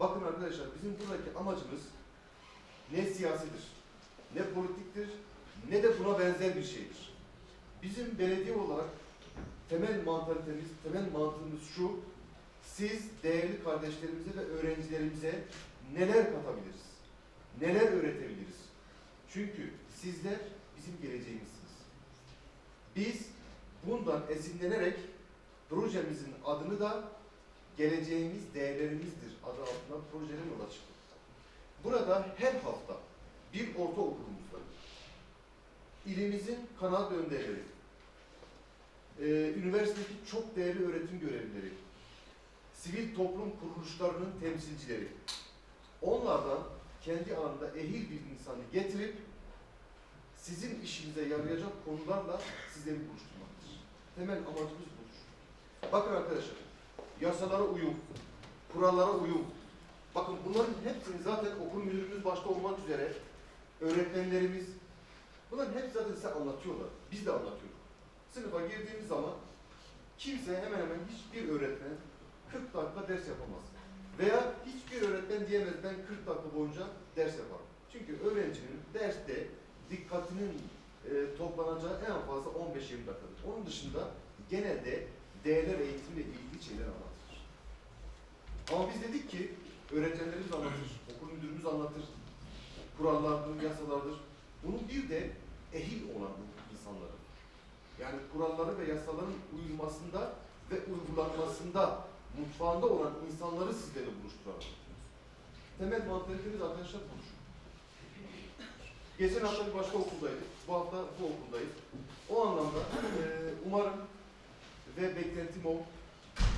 Bakın arkadaşlar bizim buradaki amacımız ne siyasidir, ne politiktir, ne de buna benzer bir şeydir. Bizim belediye olarak temel mantalitemiz, temel mantığımız şu, siz değerli kardeşlerimize ve öğrencilerimize neler katabiliriz, neler öğretebiliriz? Çünkü sizler bizim geleceğimizsiniz. Biz bundan esinlenerek projemizin adını da geleceğimiz değerlerimizdir adı altında projenin yola çıktık. Burada her hafta bir ortaokulumuzda ilimizin kanat önderleri, e, üniversitedeki çok değerli öğretim görevlileri, sivil toplum kuruluşlarının temsilcileri, onlardan kendi alanında ehil bir insanı getirip sizin işinize yarayacak konularla sizleri buluşturmaktır. Temel amacımız budur. Bakın arkadaşlar, yasalara uyum, kurallara uyum. Bakın bunların hepsini zaten okul müdürümüz başta olmak üzere öğretmenlerimiz bunların hepsi zaten size anlatıyorlar. Biz de anlatıyoruz. Sınıfa girdiğimiz zaman kimse hemen hemen hiçbir öğretmen 40 dakika ders yapamaz. Veya hiçbir öğretmen diyemez ben 40 dakika boyunca ders yaparım. Çünkü öğrencinin derste dikkatinin e, toplanacağı en fazla 15-20 dakikadır. Onun dışında genelde değerler eğitimle ilgili şeyler anlatır. Ama biz dedik ki öğretmenlerimiz anlatır, okul müdürümüz anlatır, kurallardır, yasalardır. Bunun bir de ehil olan insanları. Yani kuralları ve yasaların uyulmasında ve uygulanmasında mutfağında olan insanları sizlerle buluşturalım. Temel mantalitemiz arkadaşlar budur. Geçen hafta bir başka okuldaydık. Bu hafta bu okuldayız. O anlamda eee, umarım ve beklentim o.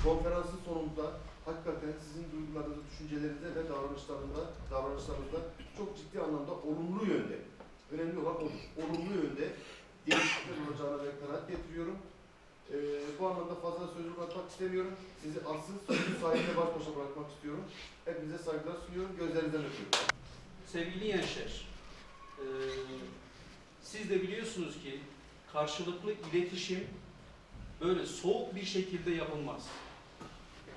Konferansın sonunda hakikaten sizin duygularınızı, düşüncelerinizde ve davranışlarında, davranışlarınızda çok ciddi anlamda olumlu yönde, önemli olan odur, olumlu yönde değişiklikler olacağına ve kanaat getiriyorum. Ee, bu anlamda fazla sözü bırakmak istemiyorum. Sizi asıl sözü sahibiyle baş başa bırakmak istiyorum. Hepinize saygılar sunuyorum. Gözlerinizden öpüyorum. Sevgili gençler, eee, siz de biliyorsunuz ki karşılıklı iletişim böyle soğuk bir şekilde yapılmaz.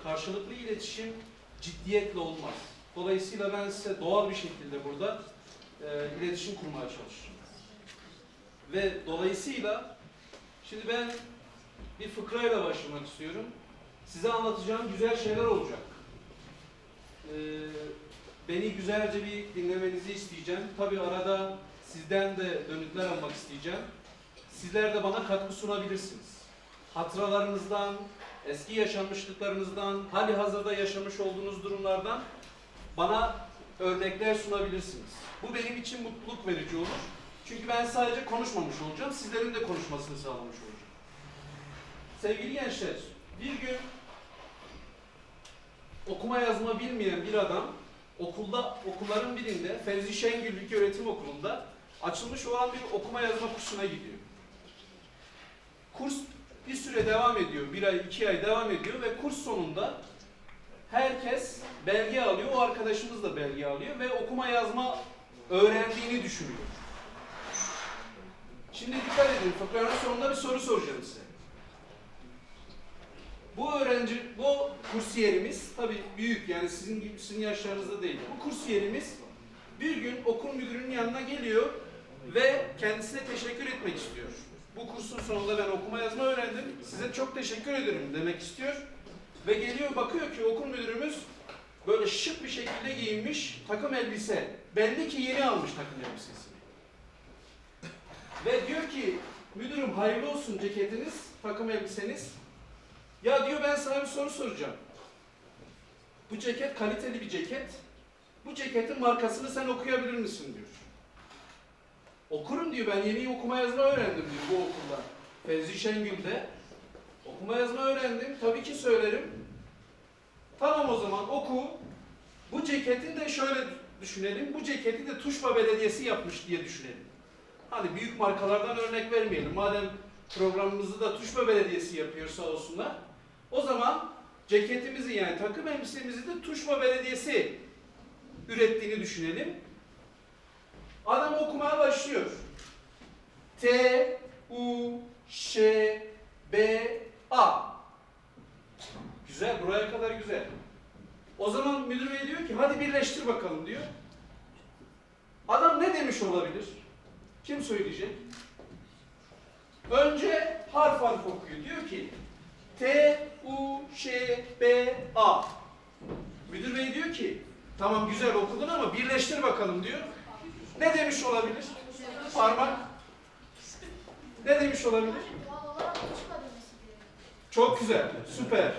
Karşılıklı iletişim ciddiyetle olmaz. Dolayısıyla ben size doğal bir şekilde burada eee, iletişim kurmaya çalışırım. Ve dolayısıyla şimdi ben bir fıkrayla başlamak istiyorum. Size anlatacağım güzel şeyler olacak. Eee Beni güzelce bir dinlemenizi isteyeceğim. Tabii arada sizden de dönütler almak isteyeceğim. Sizler de bana katkı sunabilirsiniz. Hatıralarınızdan, eski yaşanmışlıklarınızdan, hali hazırda yaşamış olduğunuz durumlardan bana örnekler sunabilirsiniz. Bu benim için mutluluk verici olur. Çünkü ben sadece konuşmamış olacağım, sizlerin de konuşmasını sağlamış olacağım. Sevgili gençler, bir gün okuma yazma bilmeyen bir adam okulda okulların birinde Fevzi Şengül Öğretim Okulu'nda açılmış olan bir okuma yazma kursuna gidiyor. Kurs bir süre devam ediyor. Bir ay, iki ay devam ediyor ve kurs sonunda herkes belge alıyor. O arkadaşımız da belge alıyor ve okuma yazma öğrendiğini düşünüyor. Şimdi dikkat edin. Fıkranın sonunda bir soru soracağım size. Bu öğrenci, bu kursiyerimiz tabii büyük yani sizin gibi sizin yaşlarınızda değil. Bu kursiyerimiz bir gün okul müdürünün yanına geliyor ve kendisine teşekkür etmek istiyor. Bu kursun sonunda ben okuma yazma öğrendim. Size çok teşekkür ederim demek istiyor. Ve geliyor bakıyor ki okul müdürümüz böyle şık bir şekilde giyinmiş takım elbise. Belli ki yeni almış takım elbisesini. Ve diyor ki müdürüm hayırlı olsun ceketiniz, takım elbiseniz. Ya diyor ben sana bir soru soracağım. Bu ceket kaliteli bir ceket. Bu ceketin markasını sen okuyabilir misin diyor. Okurum diyor ben yeni okuma yazma öğrendim diyor bu okulda. Fevzi Şengül'de. Okuma yazma öğrendim. Tabii ki söylerim. Tamam o zaman oku. Bu ceketin de şöyle düşünelim. Bu ceketi de Tuşba Belediyesi yapmış diye düşünelim. Hani büyük markalardan örnek vermeyelim. Madem programımızı da Tuşba Belediyesi yapıyor sağ olsunlar. O zaman ceketimizi yani takım elbisemizi de Tuşba Belediyesi ürettiğini düşünelim. Adam okumaya başlıyor. T, U, Ş, B, A. Güzel, buraya kadar güzel. O zaman müdür bey diyor ki hadi birleştir bakalım diyor. Adam ne demiş olabilir? Kim söyleyecek? Önce harf harf okuyor. Diyor ki T, U, Ş, B, A. Müdür bey diyor ki tamam güzel okudun ama birleştir bakalım diyor. Ne demiş olabilir? Parmak. Ne demiş olabilir? Çok güzel, süper.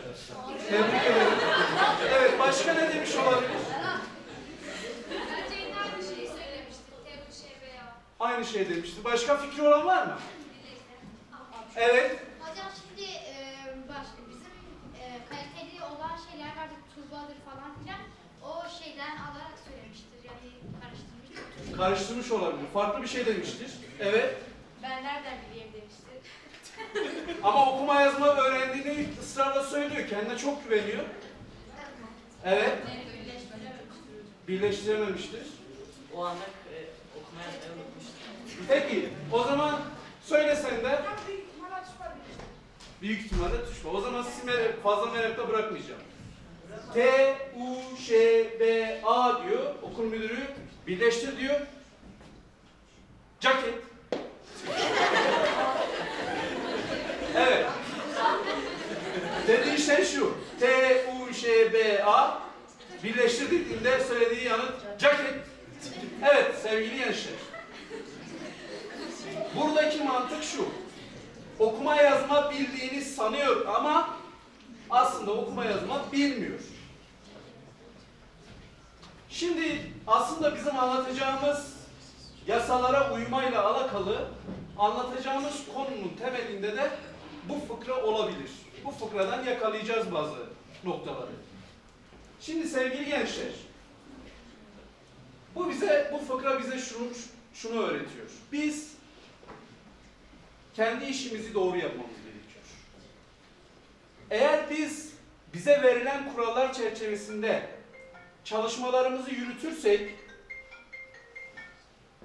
Tebrik ederim. Evet, başka ne demiş olabilir? Bence yine aynı şeyi söylemiştik. Tebrik şey veya Aynı şey demişti. Başka fikri olan var mı? Evet. Hocam şimdi e, baş, bizim e, kaliteli olan şeyler vardır, turbadır falan filan. O şeyden alarak söylemiştir yani karıştırmıştır. Karıştırmış olabilir. Farklı bir şey demiştir. Evet. Ben nereden bileyim demiştir. Ama okuma yazma öğrendiğini ısrarla söylüyor. Kendine çok güveniyor. Evet. Birleştirememiştir. O anda e, okuma yazmayı unutmuştum. Peki, o zaman söyle sen de. Büyük ihtimalle tuşma. O zaman sizi mer- fazla merakta bırakmayacağım. T, U, Ş, B, A diyor. Okul müdürü birleştir diyor. Jacket. evet. Dediği şey şu. T, U, Ş, B, A birleştir dediğinde söylediği yanıt jacket. Evet sevgili gençler. Buradaki mantık şu. Okuma yazma bildiğini sanıyor ama aslında okuma yazma bilmiyor. Şimdi aslında bizim anlatacağımız yasalara uymayla alakalı anlatacağımız konunun temelinde de bu fıkra olabilir. Bu fıkradan yakalayacağız bazı noktaları. Şimdi sevgili gençler, bu bize, bu fıkra bize şunu, şunu öğretiyor. Biz kendi işimizi doğru yapmamız gerekiyor. Eğer biz bize verilen kurallar çerçevesinde çalışmalarımızı yürütürsek,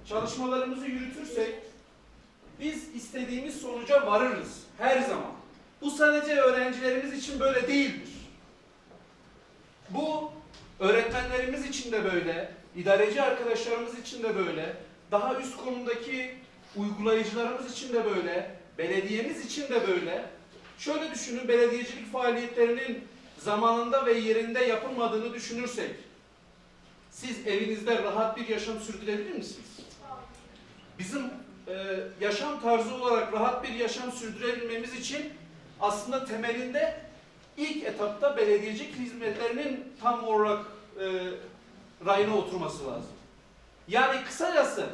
çalışmalarımızı yürütürsek, biz istediğimiz sonuca varırız her zaman. Bu sadece öğrencilerimiz için böyle değildir. Bu öğretmenlerimiz için de böyle, idareci arkadaşlarımız için de böyle, daha üst konumdaki uygulayıcılarımız için de böyle, belediyemiz için de böyle. Şöyle düşünün, belediyecilik faaliyetlerinin zamanında ve yerinde yapılmadığını düşünürsek, siz evinizde rahat bir yaşam sürdürebilir misiniz? Bizim e, yaşam tarzı olarak rahat bir yaşam sürdürebilmemiz için aslında temelinde ilk etapta belediyecilik hizmetlerinin tam olarak e, rayına oturması lazım. Yani kısacası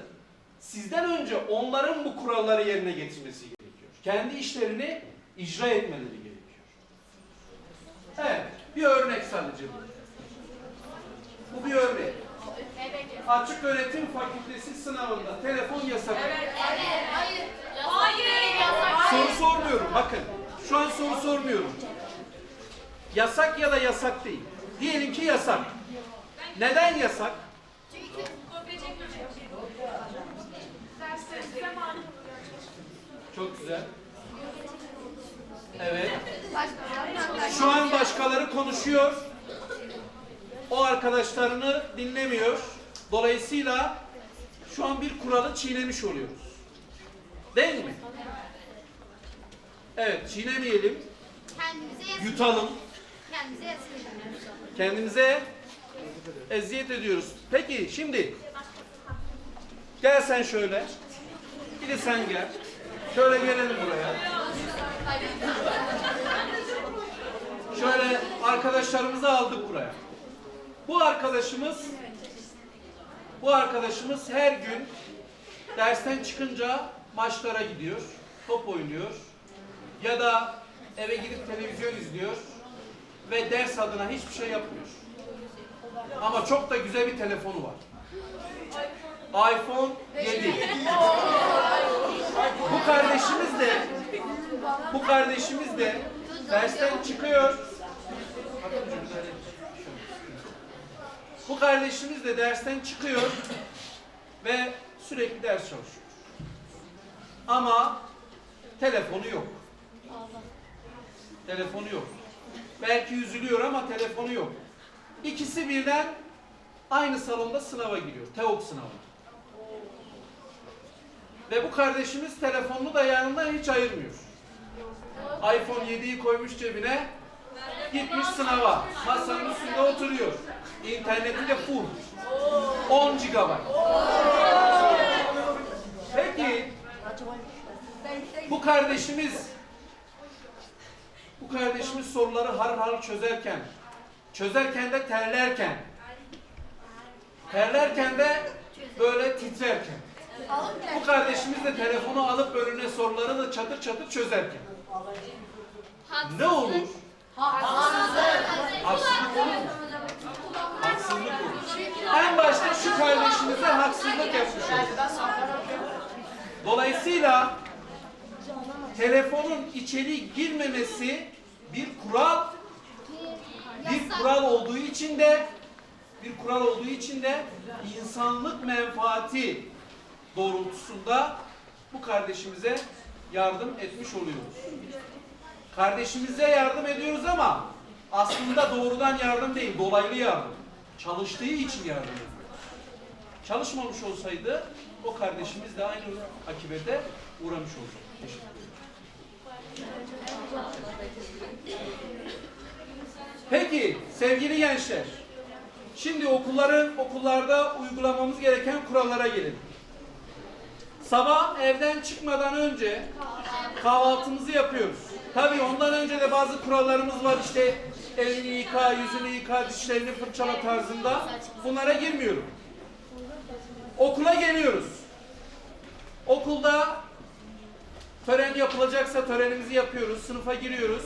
sizden önce onların bu kuralları yerine getirmesi gerekiyor. Kendi işlerini icra etmeleri gerekiyor. Evet, bir örnek sadece bu. Bu bir örnek. Açık öğretim fakültesi sınavında telefon yasak. Evet, hayır. Hayır. Yasak. Soru sormuyorum bakın. Şu an soru sormuyorum. Yasak ya da yasak değil. Diyelim ki yasak. Neden yasak? Çok güzel. Evet. Şu an başkaları konuşuyor. O arkadaşlarını dinlemiyor. Dolayısıyla şu an bir kuralı çiğnemiş oluyoruz. Değil mi? Evet, çiğnemeyelim. Kendimize. Yutalım. Kendimize eziyet ediyoruz. Peki şimdi gel sen şöyle. Bir de sen gel. Şöyle gelelim buraya. Şöyle arkadaşlarımızı aldık buraya. Bu arkadaşımız bu arkadaşımız her gün dersten çıkınca maçlara gidiyor, top oynuyor ya da eve gidip televizyon izliyor ve ders adına hiçbir şey yapmıyor. Ama çok da güzel bir telefonu var. iPhone 7. Bu kardeşimiz de bu kardeşimiz de dersten çıkıyor. Bu kardeşimiz de dersten çıkıyor ve sürekli ders çalışıyor. Ama telefonu yok. Telefonu yok. Belki üzülüyor ama telefonu yok. İkisi birden aynı salonda sınava giriyor. TEOK sınavı. Ve bu kardeşimiz telefonunu da yanından hiç ayırmıyor. iPhone 7'yi koymuş cebine, gitmiş sınava. Masanın üstünde oturuyor. İnterneti de full. 10 GB. Peki, bu kardeşimiz bu kardeşimiz soruları har har çözerken, çözerken de terlerken, terlerken de böyle titrerken, bu kardeşimiz de telefonu alıp önüne soruları da çatır çatır çözerken. Ne olur? Haksızlık olur? Haksızlık olur. En başta şu kardeşimize haksızlık yapmış olur. Dolayısıyla telefonun içeri girmemesi bir kural, kural olduğu için de bir kural olduğu için de insanlık menfaati doğrultusunda bu kardeşimize yardım etmiş oluyoruz. Kardeşimize yardım ediyoruz ama aslında doğrudan yardım değil, dolaylı yardım. Çalıştığı için yardım ediyoruz. Çalışmamış olsaydı o kardeşimiz de aynı akibete uğramış olacak. Teşekkür ederim. Peki sevgili gençler, şimdi okulların okullarda uygulamamız gereken kurallara gelelim. Sabah evden çıkmadan önce kahvaltımızı yapıyoruz. Tabii ondan önce de bazı kurallarımız var işte elini yıka, yüzünü yıka, dişlerini fırçala tarzında. Bunlara girmiyorum. Okula geliyoruz. Okulda tören yapılacaksa törenimizi yapıyoruz, sınıfa giriyoruz.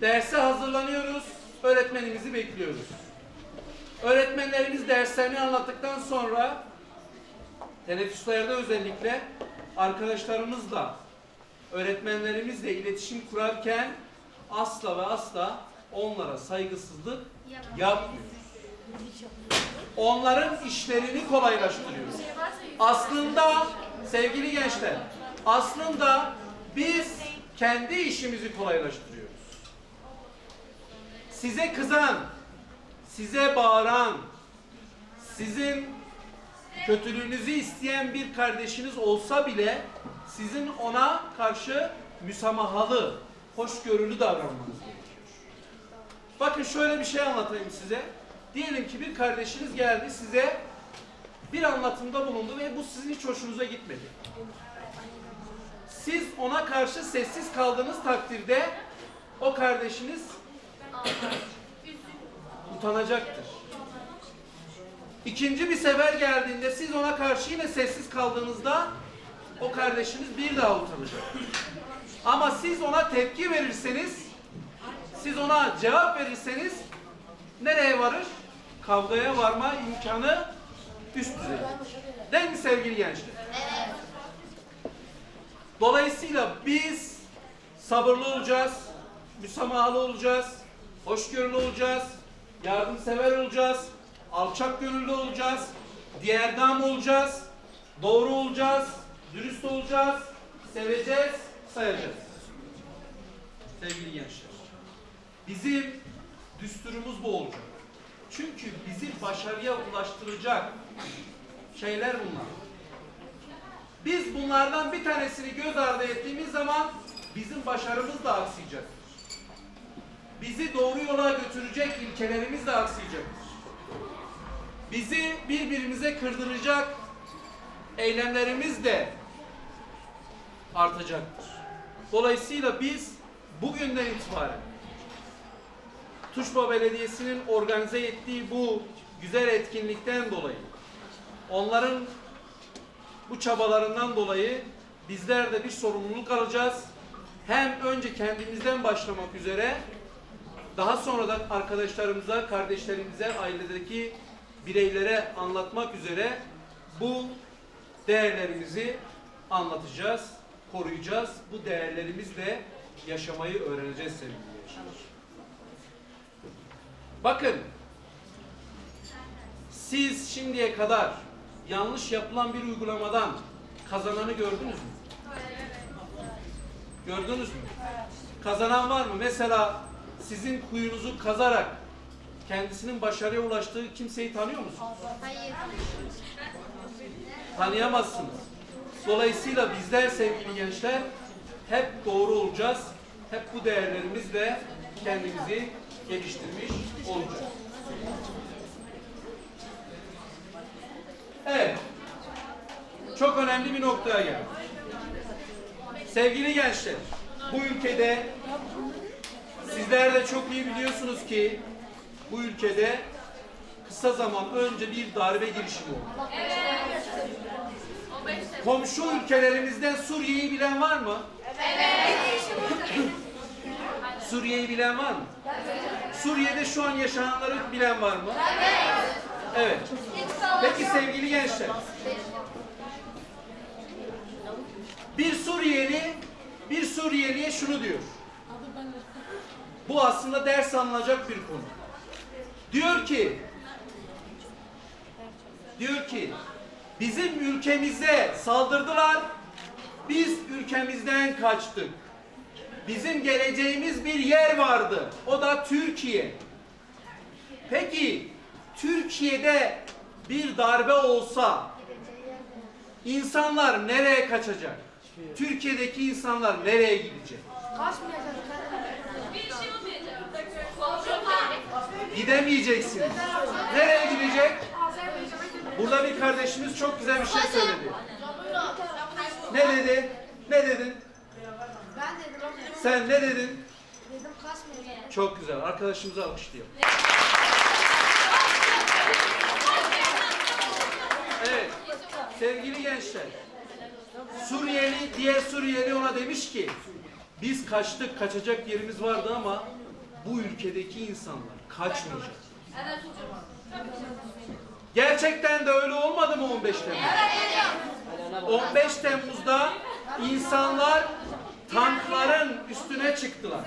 Derse hazırlanıyoruz, öğretmenimizi bekliyoruz. Öğretmenlerimiz derslerini anlattıktan sonra teneffüslerde özellikle arkadaşlarımızla, öğretmenlerimizle iletişim kurarken asla ve asla onlara saygısızlık yapmıyoruz. Onların işlerini kolaylaştırıyoruz. Aslında sevgili gençler, aslında biz kendi işimizi kolaylaştırıyoruz. Size kızan, size bağıran, sizin kötülüğünüzü isteyen bir kardeşiniz olsa bile sizin ona karşı müsamahalı, hoşgörülü davranmanız gerekiyor. Bakın şöyle bir şey anlatayım size. Diyelim ki bir kardeşiniz geldi size bir anlatımda bulundu ve bu sizin hiç hoşunuza gitmedi. Siz ona karşı sessiz kaldığınız takdirde o kardeşiniz utanacaktır. İkinci bir sefer geldiğinde siz ona karşı yine sessiz kaldığınızda o kardeşiniz bir daha utanacak. Ama siz ona tepki verirseniz, siz ona cevap verirseniz nereye varır? Kavgaya varma imkanı üst düzey. Değil mi sevgili gençler? Dolayısıyla biz sabırlı olacağız, müsamahalı olacağız, hoşgörülü olacağız, yardımsever olacağız, alçak gönüllü olacağız, diğerdam olacağız, doğru olacağız, dürüst olacağız, seveceğiz, sayacağız. Sevgili gençler, bizim düsturumuz bu olacak. Çünkü bizi başarıya ulaştıracak şeyler bunlar. Biz bunlardan bir tanesini göz ardı ettiğimiz zaman bizim başarımız da aksayacaktır. Bizi doğru yola götürecek ilkelerimiz de aksayacaktır. Bizi birbirimize kırdıracak eylemlerimiz de artacaktır. Dolayısıyla biz bugünden itibaren Tuşba Belediyesi'nin organize ettiği bu güzel etkinlikten dolayı onların bu çabalarından dolayı bizler de bir sorumluluk alacağız. Hem önce kendimizden başlamak üzere daha sonradan arkadaşlarımıza, kardeşlerimize, ailedeki bireylere anlatmak üzere bu değerlerimizi anlatacağız, koruyacağız. Bu değerlerimizle yaşamayı öğreneceğiz sevgili gençler. Bakın, siz şimdiye kadar yanlış yapılan bir uygulamadan kazananı gördünüz mü? Gördünüz mü? Kazanan var mı? Mesela sizin kuyunuzu kazarak kendisinin başarıya ulaştığı kimseyi tanıyor musunuz? Hayır. Tanıyamazsınız. Dolayısıyla bizler sevgili gençler hep doğru olacağız. Hep bu değerlerimizle kendimizi geliştirmiş olacağız. Evet. Çok önemli bir noktaya geldik. Sevgili gençler, bu ülkede sizler de çok iyi biliyorsunuz ki bu ülkede kısa zaman önce bir darbe girişimi oldu. Komşu ülkelerimizden Suriye'yi bilen var mı? Evet. Suriye'yi bilen var mı? Suriye'de şu an yaşananları bilen var mı? Evet. Evet. Peki sevgili gençler. Bir Suriyeli bir Suriyeliye şunu diyor. Bu aslında ders alınacak bir konu. Diyor ki diyor ki bizim ülkemize saldırdılar. Biz ülkemizden kaçtık. Bizim geleceğimiz bir yer vardı. O da Türkiye. Peki Türkiye'de bir darbe olsa insanlar nereye kaçacak? Türkiye'deki insanlar nereye gidecek? Bir şey olmayacak. Gidemeyeceksiniz. Nereye gidecek? Burada bir kardeşimiz çok güzel bir şey söyledi. Ne dedi? Ne dedin? Ben dedim Sen ne dedin? dedim kasmıyor. Çok güzel. Arkadaşımızı alkışlayalım. Evet. Sevgili gençler. Suriyeli, diğer Suriyeli ona demiş ki biz kaçtık, kaçacak yerimiz vardı ama bu ülkedeki insanlar kaçmayacak. Evet hocam. Gerçekten de öyle olmadı mı 15 Temmuz? 15 Temmuz'da insanlar tankların üstüne çıktılar.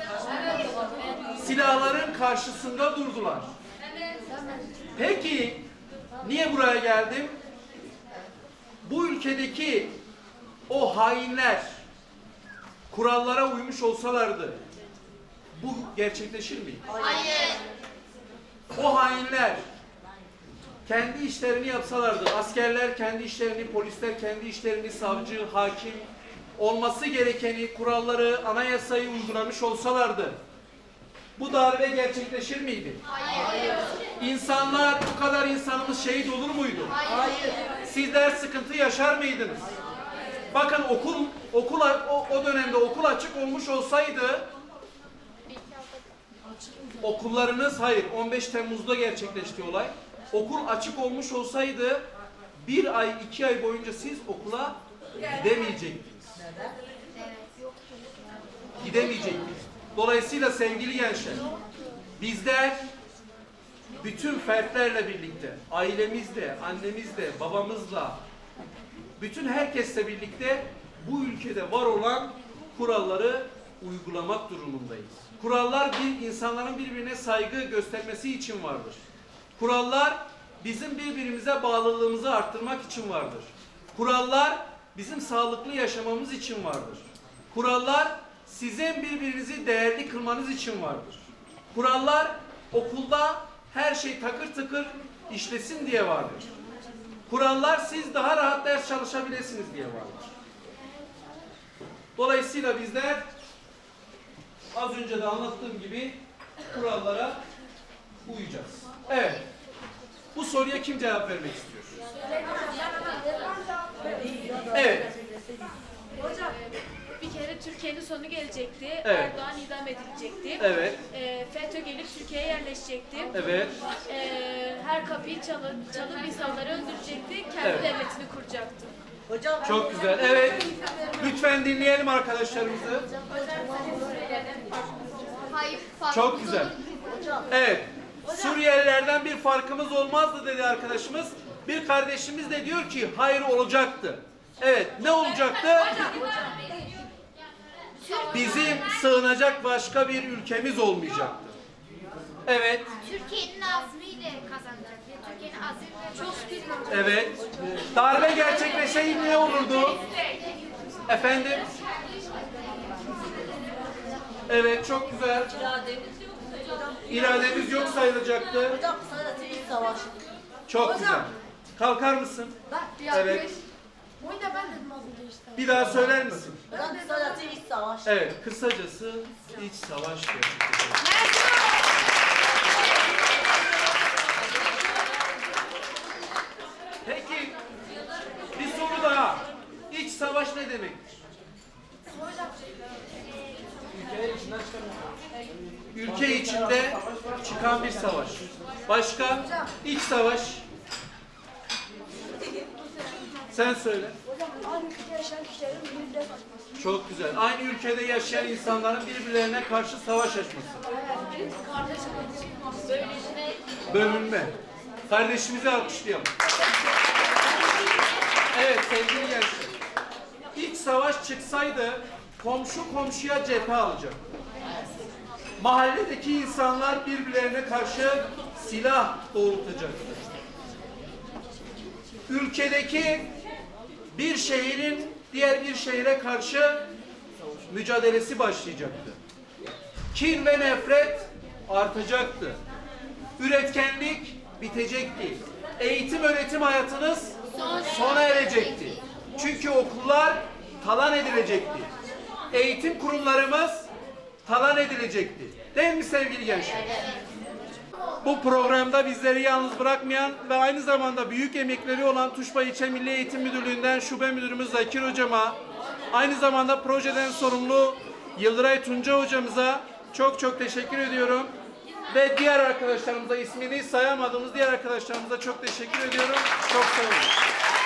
Silahların karşısında durdular. Peki niye buraya geldim? Bu ülkedeki o hainler kurallara uymuş olsalardı bu gerçekleşir miydi? Hayır. O hainler kendi işlerini yapsalardı, askerler kendi işlerini, polisler kendi işlerini, savcı, hakim olması gerekeni, kuralları, anayasayı uygulamış olsalardı bu darbe gerçekleşir miydi? Hayır. İnsanlar, bu kadar insanımız şehit olur muydu? Hayır. Sizler sıkıntı yaşar mıydınız? Bakın okul okul o, o dönemde okul açık olmuş olsaydı okullarınız hayır 15 Temmuz'da gerçekleşti olay. Okul açık olmuş olsaydı bir ay iki ay boyunca siz okula gidemeyecektiniz. Gidemeyecektiniz. Dolayısıyla sevgili gençler bizler bütün fertlerle birlikte, ailemizle, annemizle, babamızla, bütün herkesle birlikte bu ülkede var olan kuralları uygulamak durumundayız. Kurallar bir insanların birbirine saygı göstermesi için vardır. Kurallar bizim birbirimize bağlılığımızı arttırmak için vardır. Kurallar bizim sağlıklı yaşamamız için vardır. Kurallar sizin birbirinizi değerli kılmanız için vardır. Kurallar okulda her şey takır tıkır işlesin diye vardır. Kurallar siz daha rahat ders çalışabilirsiniz diye vardır. Dolayısıyla bizler az önce de anlattığım gibi kurallara uyacağız. Evet. Bu soruya kim cevap vermek istiyor? Evet. Hocam bir kere Türkiye'nin sonu gelecekti. Evet. Erdoğan idam edilecekti. Evet. Ee, FETÖ gelip Türkiye'ye yerleşecekti. Evet. Ee, her kapıyı çalıp, çalıp insanları öldürecekti. Kendi Evet. devletini kuracaktı. Hocam Çok güzel. Evet. Lütfen dinleyelim arkadaşlarımızı. Hayır. Çok güzel. Evet. Suriyelilerden bir farkımız olmazdı dedi arkadaşımız. Bir kardeşimiz de diyor ki hayır olacaktı. Evet. Ne olacaktı? bizim sığınacak başka bir ülkemiz olmayacaktı. Evet, Türkiye'nin azmiyle kazanacak. Evet. Darbe gerçekleşseydi ne olurdu? Efendim? Evet, çok güzel. İrademiz yok sayılacaktı. Hocam sadece ilk savaş. Çok güzel. Kalkar mısın? Evet. Bunu da ben dedim az önce işte. Bir daha söyler misin? Hocam sadece ilk savaş. Evet, kısacası iç savaş gerçekleşti. Peki, bir soru daha. İç savaş ne demektir? Ülke içinde çıkan bir savaş. Başka? İç savaş. Sen söyle. Çok güzel. Aynı ülkede yaşayan insanların birbirlerine karşı savaş açması. Bölünme. Kardeşimizi alkışlayalım. Evet sevgili gençler. Savaş çıksaydı komşu komşuya cephe alacak. Mahalledeki insanlar birbirlerine karşı silah doğrultacaktı. Ülkedeki bir şehrin diğer bir şehre karşı mücadelesi başlayacaktı. Kin ve nefret artacaktı. Üretkenlik bitecekti. Eğitim öğretim hayatınız sona erecekti. Çünkü okullar talan edilecekti. Eğitim kurumlarımız talan edilecekti. Değil mi sevgili gençler? Bu programda bizleri yalnız bırakmayan ve aynı zamanda büyük emekleri olan Tuşba İlçe Milli Eğitim Müdürlüğü'nden Şube Müdürümüz Zakir Hocama, aynı zamanda projeden sorumlu Yıldıray Tunca Hocamıza çok çok teşekkür ediyorum. Ve diğer arkadaşlarımıza ismini sayamadığımız diğer arkadaşlarımıza çok teşekkür ediyorum. Çok sağ olun.